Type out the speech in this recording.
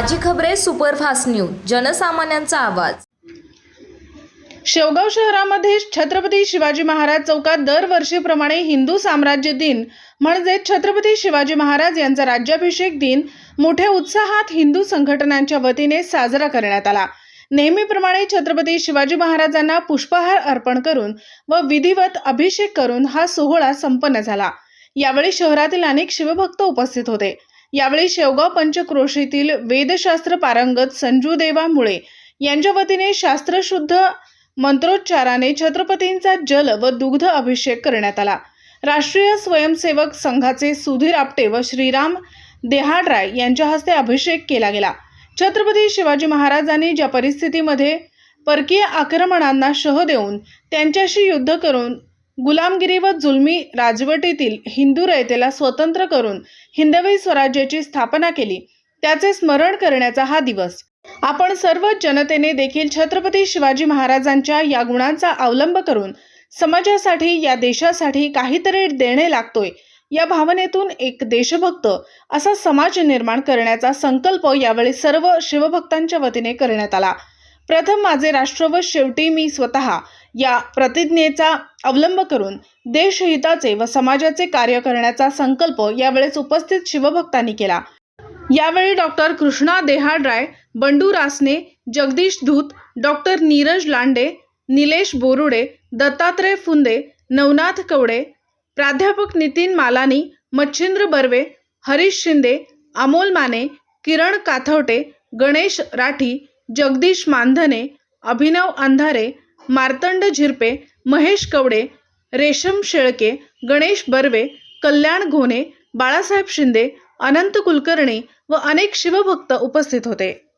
Dhule superfast news जनसामान्यांचा आवाज. शेवगाव शहरामध्ये छत्रपती शिवाजी महाराज चौकात दरवर्षीप्रमाणे हिंदू साम्राज्य दिन म्हणजे छत्रपती शिवाजी महाराज यांचा राज्याभिषेक दिन मोठ्या उत्साहात हिंदू संघटनांच्या वतीने साजरा करण्यात आला. नेहमीप्रमाणे छत्रपती शिवाजी महाराजांना पुष्पहार अर्पण करून व विधिवत अभिषेक करून हा सोहळा संपन्न झाला. यावेळी शहरातील अनेक शिवभक्त उपस्थित होते. यावेळी शेवगाव पंचक्रोशीतील वेदशास्त्र पारंगत संजूदेवा मुळे यांच्या वतीने शास्त्रशुद्ध मंत्रोच्चाराने छत्रपतींचा जल व दुग्ध अभिषेक करण्यात आला. राष्ट्रीय स्वयंसेवक संघाचे सुधीर आपटे व श्रीराम देहाडराय यांच्या हस्ते अभिषेक केला गेला. छत्रपती शिवाजी महाराजांनी ज्या परिस्थितीमध्ये परकीय आक्रमणांना शह देऊन त्यांच्याशी युद्ध करून गुलामगिरी व जुलमी राजवटीतील हिंदू रयतेला स्वतंत्र करून हिंदवी स्वराज्याची स्थापना केली. त्याचे स्मरण करण्याचा हा दिवस. आपण सर्व जनतेने देखील छत्रपती शिवाजी महाराजांच्या या गुणांचा अवलंब करून समाजासाठी या देशासाठी काहीतरी देणे लागतोय. या भावनेतून एक देशभक्त असा समाज निर्माण करण्याचा संकल्प यावेळी सर्व शिवभक्तांच्या वतीने करण्यात आला. प्रथम माझे राष्ट्र व शेवटी मी स्वतः या प्रतिज्ञेचा अवलंब करून देशहिताचे व समाजाचे कार्य करण्याचा संकल्प यावेळेस उपस्थित शिवभक्तांनी केला. यावेळी डॉक्टर कृष्णा देहाडराय बंडू रासने जगदीश धूत डॉक्टर नीरज लांडे निलेश बोरुडे दत्तात्रय फुंदे नवनाथ कवडे प्राध्यापक नितीन मालानी मच्छिंद्र बर्वे हरीश शिंदे अमोल माने किरण काथवटे गणेश राठी जगदीश मानधने अभिनव अंधारे मार्तंड झिरपे महेश कवडे रेशम शेळके गणेश बर्वे कल्याण घोणे बाळासाहेब शिंदे अनंत कुलकर्णी व अनेक शिवभक्त उपस्थित होते.